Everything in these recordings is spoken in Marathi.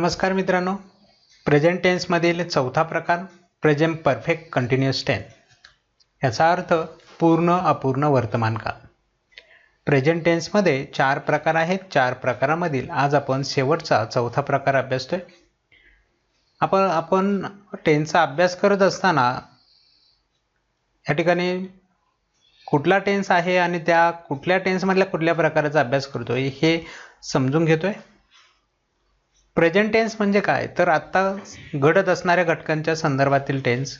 नमस्कार मित्रांनो. प्रेझेंट टेन्समधील चौथा प्रकार प्रेझेंट परफेक्ट कंटिन्युअस टेन्स याचा अर्थ पूर्ण अपूर्ण वर्तमान काळ. प्रेझेंट टेन्समध्ये चार प्रकार आहेत. चार प्रकारामधील आज आपण शेवटचा चौथा प्रकार अभ्यासतोय. आपण आपण टेन्सचा अभ्यास करत असताना या ठिकाणी कुठला टेन्स आहे आणि त्या कुठल्या टेन्समधल्या कुठल्या प्रकाराचा अभ्यास करतोय हे समजून घेतोय. प्रेझेंट टेन्स म्हणजे काय? तर आत्ता घडत असणाऱ्या घटकांच्या संदर्भातील टेन्स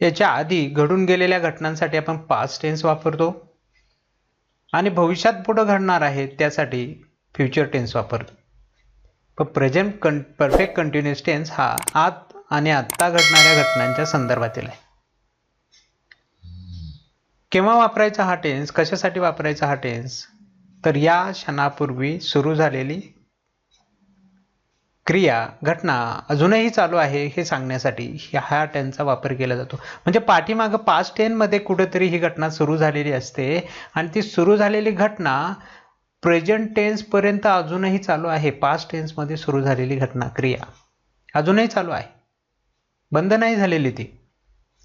याच्या आधी घडून गेलेल्या घटनांसाठी आपण पास्ट टेन्स वापरतो. आणि भविष्यात पुढं घडणार आहे त्यासाठी फ्युचर टेन्स वापरतो. पण प्रेझेंट कं परफेक्ट कंटिन्युअस टेन्स हा आत आणि आत्ता घडणाऱ्या घटनांच्या संदर्भातील आहे. केव्हा वापरायचा हा टेन्स कशासाठी वापरायचा हा टेन्स तर या क्षणापूर्वी सुरू झालेली क्रिया घटना अजूनही चालू आहे हे सांगण्यासाठी ह्या टेनचा वापर केला जातो. म्हणजे पाठीमागं पास्ट टेनमध्ये कुठेतरी ही घटना सुरू झालेली असते आणि ती सुरू झालेली घटना प्रेझेंट टेन्सपर्यंत अजूनही चालू आहे. पास्ट टेन्समध्ये सुरू झालेली घटना क्रिया अजूनही चालू आहे. बंद नाही झालेली ती.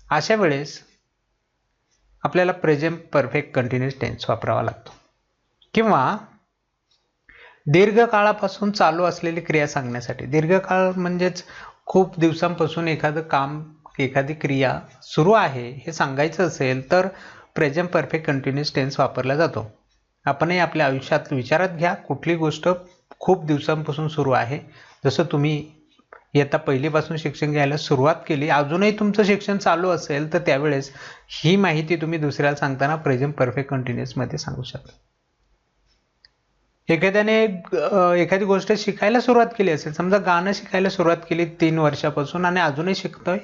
अशा वेळेस आपल्याला प्रेझेंट परफेक्ट कंटिन्युअस टेन्स वापरावा लागतो. किंवा दीर्घकाळापासून चालू असलेली क्रिया सांगण्यासाठी. दीर्घकाळ म्हणजेच खूप दिवसांपासून एखादं काम एखादी क्रिया सुरू आहे हे सांगायचं असेल तर प्रेझेंट परफेक्ट कंटिन्युअस टेन्स वापरला जातो. आपणही आपल्या आयुष्यात विचारात घ्या कुठली गोष्ट खूप दिवसांपासून सुरू आहे. जसं तुम्ही इयत्ता पहिलीपासून शिक्षण घ्यायला सुरुवात केली अजूनही तुमचं शिक्षण चालू असेल तर त्यावेळेस ही माहिती तुम्ही दुसऱ्याला सांगताना प्रेझेंट परफेक्ट कंटिन्युअसमध्ये सांगू शकता. एखाद्याने एखादी गोष्ट शिकायला सुरुवात केली असेल समजा गाणं शिकायला सुरुवात केली तीन वर्षापासून आणि अजूनही शिकतोय?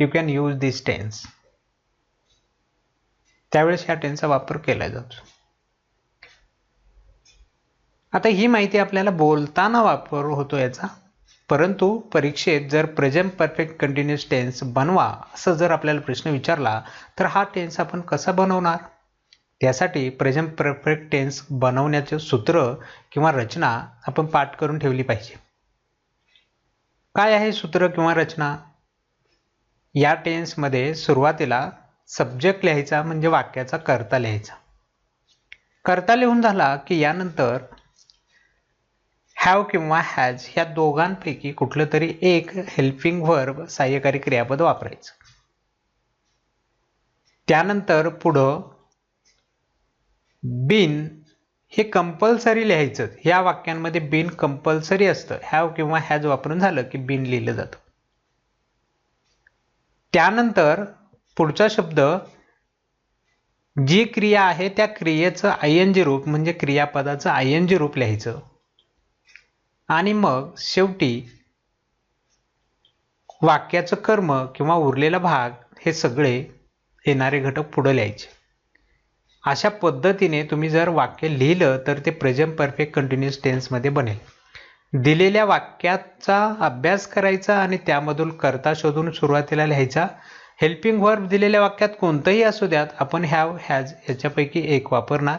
You can use this tense त्यावेळेस ह्या टेन्सचा वापर केला जातो. आता ही माहिती आपल्याला बोलताना वापर होतो याचा. परंतु परीक्षेत जर प्रेझेंट परफेक्ट कंटिन्युअस टेन्स बनवा असं जर आपल्याला प्रश्न विचारला तर हा टेन्स आपण कसा बनवणार? त्यासाठी प्रेझेंट परफेक्ट टेन्स बनवण्याचे सूत्र किंवा रचना आपण पाठ करून ठेवली पाहिजे. काय आहे सूत्र किंवा रचना? या टेन्समध्ये सुरुवातीला सब्जेक्ट लिहायचा म्हणजे वाक्याचा कर्ता लिहायचा. कर्ता लिहून झाला की यानंतर हॅव किंवा हॅज ह्या दोघांपैकी कुठलं तरी एक हेल्पिंग वर्ब सहाय्यकारी क्रियापद वापरायचं. त्यानंतर पुढं बिन हे कंपल्सरी लिहायचं. ह्या वाक्यांमध्ये बिन कंपल्सरी असतं. हॅव किंवा हॅज वापरून झालं की बिन लिहिलं जातं. त्यानंतर पुढचा शब्द जी क्रिया आहे त्या क्रियेचं आय एन जी रूप म्हणजे क्रियापदाचं आय एन जी रूप लिहायचं. आणि मग शेवटी वाक्याचं कर्म किंवा उरलेला भाग हे सगळे येणारे घटक पुढे लिहायचे. अशा पद्धतीने तुम्ही जर वाक्य लिहिलं तर ते प्रेझेंट परफेक्ट कंटिन्युअस टेन्समध्ये बनेल. दिलेल्या वाक्याचा अभ्यास करायचा आणि त्यामधून करता शोधून सुरुवातीला लिहायचा. हेल्पिंग वर्ब दिलेल्या वाक्यात कोणतंही असू द्यात आपण हॅव हॅज याच्यापैकी एक वापरणार.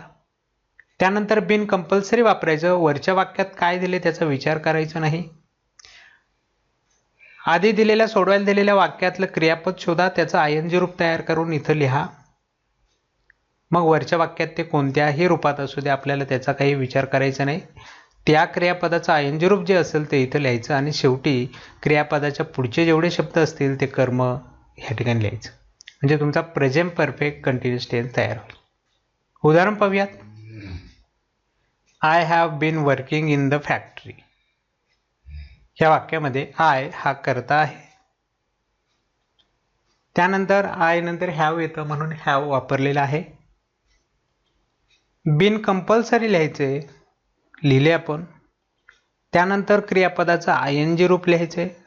त्यानंतर बिन कंपल्सरी वापरायचं. वरच्या वाक्यात काय दिले त्याचा विचार करायचा नाही. आधी दिलेल्या सोडवायला दिलेल्या वाक्यातलं क्रियापद शोधा त्याचं आय एन जी रूप तयार करून इथं लिहा. मग वरच्या वाक्यात ते कोणत्याही रूपात असू दे आपल्याला त्याचा काही विचार करायचा नाही. त्या क्रियापदाचं आय एन जी रूप जे असेल ते इथं लिहायचं आणि शेवटी क्रियापदाच्या पुढचे जेवढे शब्द असतील ते कर्म ह्या ठिकाणी लिहायचं. म्हणजे तुमचा प्रेझेंट परफेक्ट कंटिन्युअस टेन्स तयार होईल. उदाहरण पाहूयात. I have been working in the factory ह्या वाक्यामध्ये आय हा करता आहे. त्यानंतर आय नंतर हॅव येतं म्हणून हॅव वापरलेलं आहे. बिन कंपल्सरी लिहायचे लिहिले आपण. त्यानंतर क्रियापदाचं आय एन जी रूप लिहायचे.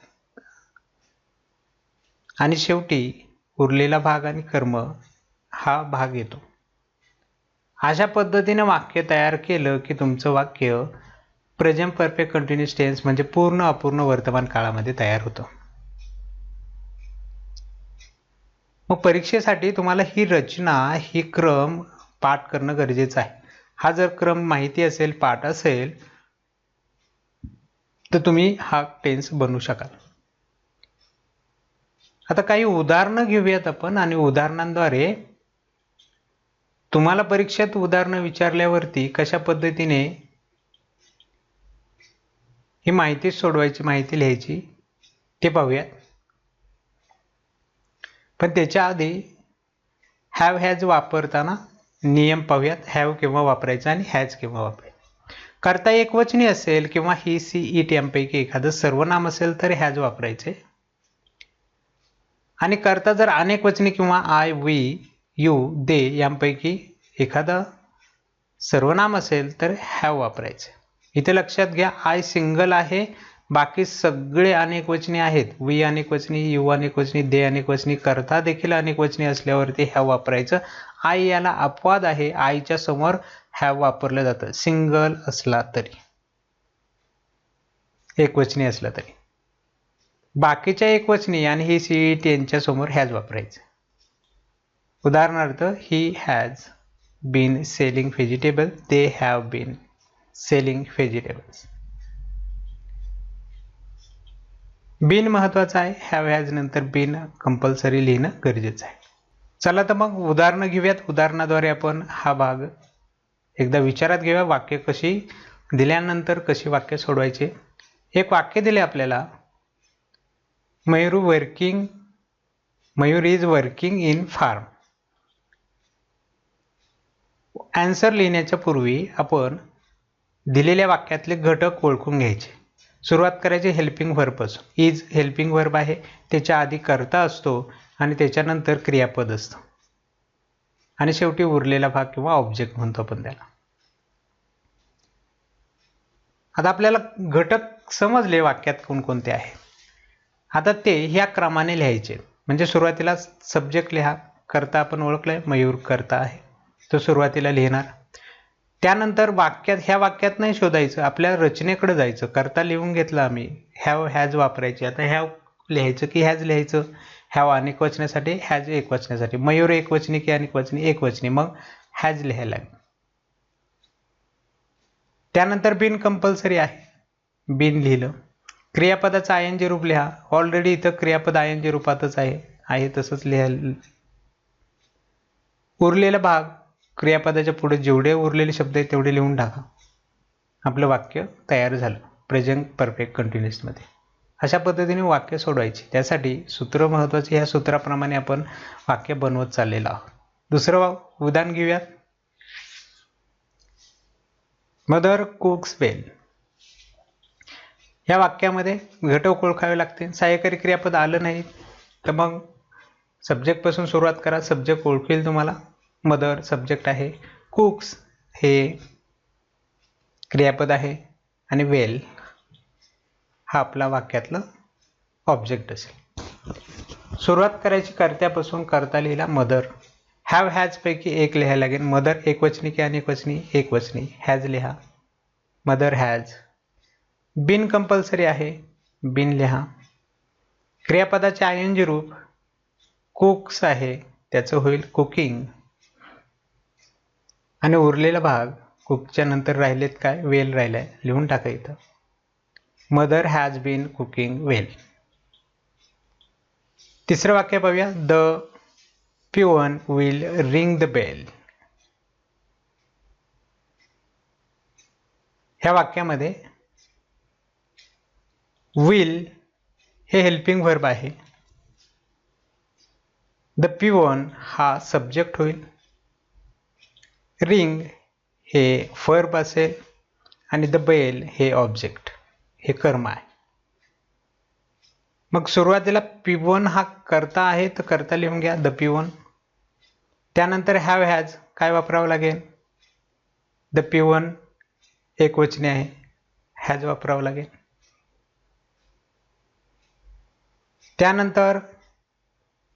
आणि शेवटी उरलेला भाग आणि कर्म हा भाग येतो. अशा पद्धतीने वाक्य तयार केलं की तुमचं वाक्य प्रेझेंट परफेक्ट कंटिन्युअस टेन्स म्हणजे पूर्ण अपूर्ण वर्तमान काळामध्ये तयार होतं. मग परीक्षेसाठी तुम्हाला ही रचना ही क्रम पाठ करणं गरजेचं आहे. हा जर क्रम माहिती असेल पाठ असेल तर तुम्ही हा टेन्स बनवू शकाल. आता काही उदाहरणं घेऊयात आपण आणि उदाहरणांद्वारे तुम्हाला परीक्षेत उदाहरणं विचारल्यावरती कशा पद्धतीने ही माहिती सोडवायची माहिती लिहायची ते पाहूयात. पण त्याच्या आधी हॅव हॅज वापरताना नियम पाहूयात. हॅव केव्हा वापरायचा आणि हॅज केव्हा वापरायचं. करता एकवचनी असेल किंवा ही सी इट यांपैकी एखादं सर्वनाम असेल तर हॅज वापरायचे. आणि करता जर अनेक वचनी किंवा आय वी यू दे यांपैकी एखादं सर्वनाम असेल तर हॅव वापरायचे. इथे लक्षात घ्या आय सिंगल आहे बाकी सगळे अनेक वचने आहेत. वी अनेक वचनी यू अनेक वचनी दे अनेक वचनी करता देखील अनेक वचनी असल्यावरती ह्या वापरायचं. आई याला अपवाद आहे. आईच्या समोर हॅव वापरलं जातं. सिंगल असला तरी. एकवचनी असला तरी. बाकीच्या एकवचनी आणि ही सी टी यांच्या समोर हॅज वापरायचं. उदाहरणार्थ he has been selling vegetable they have been selling vegetables been महत्वाचं आहे. हॅव हॅज नंतर बिन कंपल्सरी लिहिणं गरजेचं आहे. चला तर मग उदाहरणं घेऊयात. उदाहरणाद्वारे आपण हा भाग एकदा विचारात घेऊया. वाक्य कशी दिल्यानंतर कशी वाक्य सोडवायचे? एक वाक्य दिले आपल्याला. Mayur working Mayur is working in farm answer लिहिण्याच्या पूर्वी आपण दिलेल्या वाक्यातले घटक ओळखून घ्यायचे. सुरुवात करायची हेल्पिंग व्हर्बच इज हेल्पिंग व्हर्ब आहे त्याच्या आधी करता असतो आणि त्याच्यानंतर क्रियापद असतं. आणि शेवटी उरलेला भाग किंवा ऑब्जेक्ट म्हणतो आपण त्याला. आता आपल्याला घटक समजले वाक्यात कोणकोणते आहे. आता ते ह्या क्रमाने लिहायचे. म्हणजे सुरुवातीला सब्जेक्ट लिहा करता आपण ओळखलंय मयूर करता आहे. तो सुरुवातीला लिहिणार. त्यानंतर वाक्यात ह्या वाक्यात नाही शोधायचं. आपल्या रचनेकडे जायचं. करता लिहून घेतलं आम्ही. ह्याव हॅज वापरायची. आता ह्याव लिहायचं की ह्याज लिहायचं? ह्याव अनेक वचनासाठी हॅज एक वचनासाठी. मयूर एक वचनी की अनेक वचनी? एक वचनी. मग हॅज लिहायला त्यानंतर बिन कंपल्सरी आहे. बिन लिहिलं. क्रियापदाचं आय एन जी रूप लिहा. ऑलरेडी इथं क्रियापद आय एन जी रूपातच आहे. आहे तसंच लिहायला. उरलेला भाग. क्रियापदाच्या पुढे जेवढे उरलेले शब्द आहेत तेवढे लिहून टाका. आपलं वाक्य तयार झालं प्रेझेंट परफेक्ट कंटिन्युअसमध्ये अशा पद्धतीने वाक्य सोडवायची. त्यासाठी सूत्र महत्त्वाचे ह्या सूत्राप्रमाणे आपण वाक्य बनवत चाललेलं आहोत. दुसरं उदाहरण घेऊयात. Mother cooks well. या वाक्यामध्ये घटक ओळखावे लागते सहाय्यकारी क्रियापद आलं नाही तर मग सब्जेक्टपासून सुरुवात करा. सब्जेक्ट ओळखेल तुम्हाला. मदर सब्जेक्ट आहे. कुक्स हे क्रियापद आहे. आणि वेल हा आपला वाक्यातलं ऑब्जेक्ट असेल. सुरुवात करायची कर्त्यापासून करता लिहिला मदर हॅव हॅजपैकी एक लिहायला लागेल. मदर एक वचनी की अनेक वचनी एक वचनी हॅज लिहा. मदर हॅज बिन कंपल्सरी आहे. बिन लिहा. क्रियापदाचे आय एन जी रूप कुक्स आहे त्याचं होईल कुकिंग आणि उरलेला भाग कुकच्या नंतर राहिलेत काय? वेल राहिलाय. लिहून टाका इथं. Mother has been cooking well तिसरं वाक्य पाहूया. The peon will ring the bell ह्या वाक्यामध्ये विल हे हेल्पिंग व्हर्ब आहे. द प्युअन हा सब्जेक्ट होईल. रिंग हे फर्ब असेल आणि द बेल हे ऑब्जेक्ट हे कर्म आहे. मग सुरुवातीला पिवन हा करता आहे तर करता लिहून घ्या द पिवन त्यानंतर हॅव हॅज काय वापरावं लागेल? द पिवन एक वचने आहे हॅज वापरावं लागेल. त्यानंतर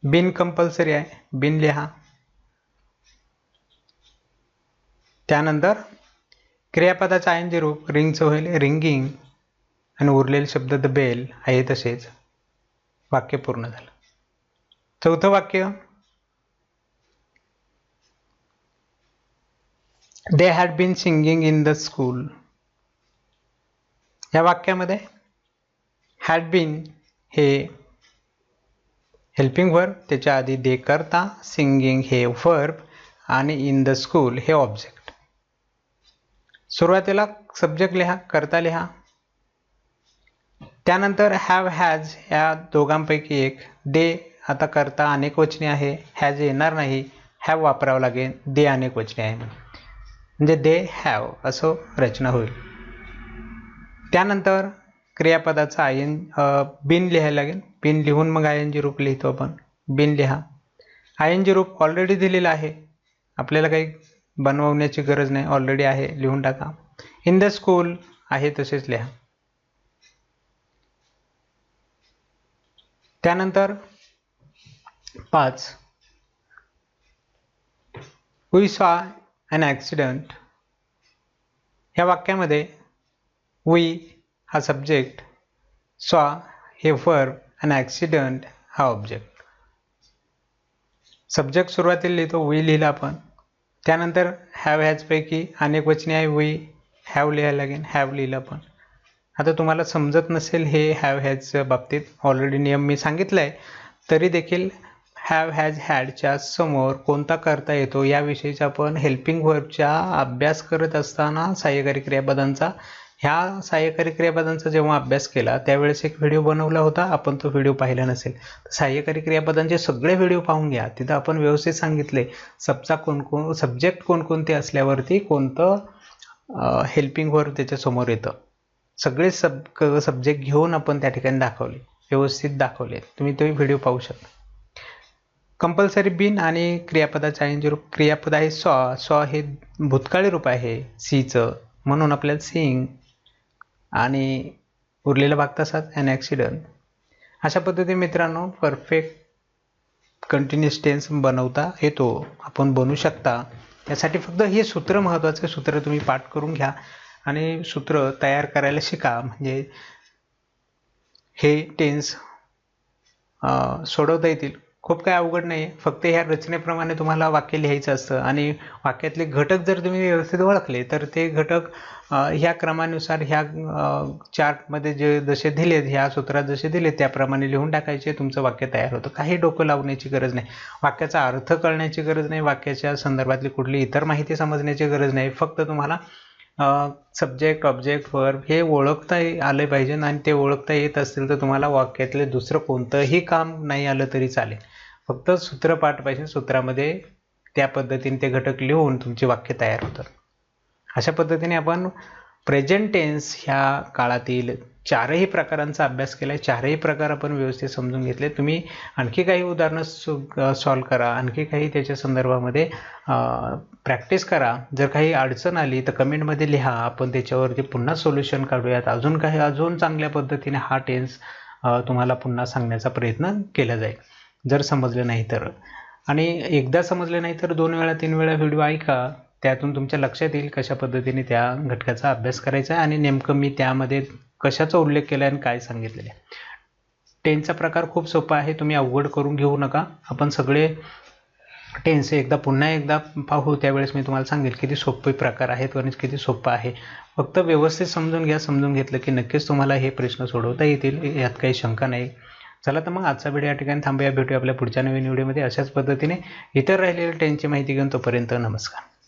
बिन कंपल्सरी आहे बिन लिहा. त्यानंतर क्रियापदाचं आयन जे रूप रिंगचं होईल रिंगिंग आणि उरलेले शब्द द बेल आहे तसेच. वाक्य पूर्ण झालं. चौथं वाक्य. They had been singing in the school या वाक्यामध्ये हॅड बीन हे हेल्पिंग वर्ब त्याच्या आधी दे करता सिंगिंग हे वर्ब आणि इन द स्कूल हे ऑब्जेक्ट सुरुवातीला सब्जेक्ट लिहा करता लिहा. त्यानंतर हॅव हॅज या दोघांपैकी एक. दे आता करता अनेक वचने आहे. हॅज येणार नाही. हॅव वापरावं लागेल. दे अनेक वचने आहे म्हणजे दे हॅव असं रचना होईल. त्यानंतर क्रियापदाचा आय एन बिन लिहायला लागेल. बिन लिहून मग आय एन जी रूप लिहितो आपण. बिन लिहा. आय एन जी रूप ऑलरेडी दिलेलं आहे. आपल्याला काही बनवण्याची गरज नाही. ऑलरेडी आहे. लिहून टाका. इन द स्कूल आहे तसेच लिहा. त्यानंतर पाच. वी सॉ अन ॲक्सिडंट या वाक्यामध्ये वी हा सब्जेक्ट सॉ हे फर अन ॲक्सिडंट हा ऑब्जेक्ट सब्जेक्ट सुरुवातीला लिहितो वी लिहिला आपण. त्यानंतर हॅव हॅजपैकी अनेक वचने आहे वी हॅव लिहायला लागेल हॅव लिहिलं पण. आता तुम्हाला समजत नसेल हे हॅव हॅजच्या बाबतीत. ऑलरेडी नियम मी सांगितला आहे तरी देखील हॅव हॅज हॅडच्या समोर कोणता करता येतो याविषयीचा आपण हेल्पिंग वर्बच्या अभ्यास करत असताना सहाय्यकारी क्रियापदांचा ह्या सहाय्यकारी क्रियापदांचा जेव्हा अभ्यास केला त्यावेळेस एक व्हिडिओ बनवला होता आपण तो व्हिडिओ पाहिला नसेल. सहाय्यकारी क्रियापदांचे सगळे व्हिडिओ पाहून घ्या. तिथं आपण व्यवस्थित सांगितले सबचा कोणकोण सब्जेक्ट कोणकोणते असल्यावरती कोणतं हेल्पिंग वर्ब त्याच्यासमोर येतं. सगळे सब सब्जेक्ट घेऊन आपण त्या ठिकाणी दाखवले व्यवस्थित दाखवले. तुम्ही तो व्हिडिओ पाहू शकता. कंपल्सरी बिन आणि क्रियापदाचा आहे जे रूप क्रियापद आहे सॉ सॉ हे भूतकाळी रूप आहे सीचं. म्हणून आपल्याला सीइंग आणि उरलेला भाग तसाच अॅन ॲक्सिडंट अशा पद्धतीने मित्रांनो परफेक्ट कंटिन्युअस टेन्स बनवता येतो. आपण बनवू शकता. त्यासाठी फक्त हे सूत्र महत्त्वाचं सूत्र तुम्ही पाठ करून घ्या आणि सूत्र तयार करायला शिका. म्हणजे हे टेन्स सोडवता येतील. खूप काय अवघड नाही फक्त ह्या रचनेप्रमाणे तुम्हाला वाक्य लिहायचं असतं. आणि वाक्यातले घटक जर तुम्ही व्यवस्थित ओळखले तर ते घटक ह्या क्रमानुसार ह्या चार्टमध्ये जे जसे दिलेत ह्या सूत्रात जसे दिले त्याप्रमाणे लिहून टाकायचे तुमचं वाक्य तयार होतं. काही डोकं लावण्याची गरज नाही. वाक्याचा अर्थ कळण्याची गरज नाही. वाक्याच्या संदर्भातली कुठली इतर माहिती समजण्याची गरज नाही. फक्त तुम्हाला सब्जेक्ट ऑब्जेक्ट वर्ब हे ओळखता आलं पाहिजे. आणि ते ओळखता येत असतील तर तुम्हाला वाक्यातले दुसरं कोणतंही काम नाही आलं तरी चालेल. फक्त सूत्रपाठ पाहिजे सूत्रामध्ये त्या पद्धतीने ते घटक लिहून तुमचे वाक्य तयार होतात अशा पद्धतीने आपण प्रेझेंट टेन्स ह्या काळातील चारही प्रकारांचा अभ्यास केला आहे चारही प्रकार आपण व्यवस्थित समजून घेतले. तुम्ही आणखी काही उदाहरणं सॉल्व करा. आणखी काही त्याच्या संदर्भामध्ये प्रॅक्टिस करा. जर काही अडचण आली तर कमेंटमध्ये लिहा. आपण त्याच्यावरती पुन्हा सोल्युशन काढूयात. अजून काही अजून चांगल्या पद्धतीने हा टेन्स तुम्हाला पुन्हा सांगण्याचा प्रयत्न केला जाईल. जर समजलं नाही तर. आणि एकदा समजलं नाही तर दोन वेळा तीन वेळा व्हिडिओ ऐका. त्यातून तुमच्या लक्षात येईल कशा पद्धतीने त्या घटकाचा अभ्यास करायचा आहे आणि नेमकं मी त्यामध्ये कशाचा उल्लेख केला आहे आणि काय सांगितलेलं आहे. टेनचा प्रकार खूप सोपा आहे. तुम्ही अवघड करून घेऊ नका. आपण सगळे टेन्स एकदा पुन्हा एकदा पाहू. त्यावेळेस मी तुम्हाला सांगेल किती सोपे प्रकार आहेत आणि किती सोपं आहे. फक्त व्यवस्थित समजून घ्या. समजून घेतलं की नक्कीच तुम्हाला हे प्रश्न सोडवता येतील. यात काही शंका नाही. चला तर मग आजचा व्हिडिओ या ठिकाणी थांबूया. भेटूया आपल्या पुढच्या नवीन व्हिडिओमध्ये अशाच पद्धतीने इतर राहिलेल्या ट्रेनची माहिती घेऊन तोपर्यंत नमस्कार.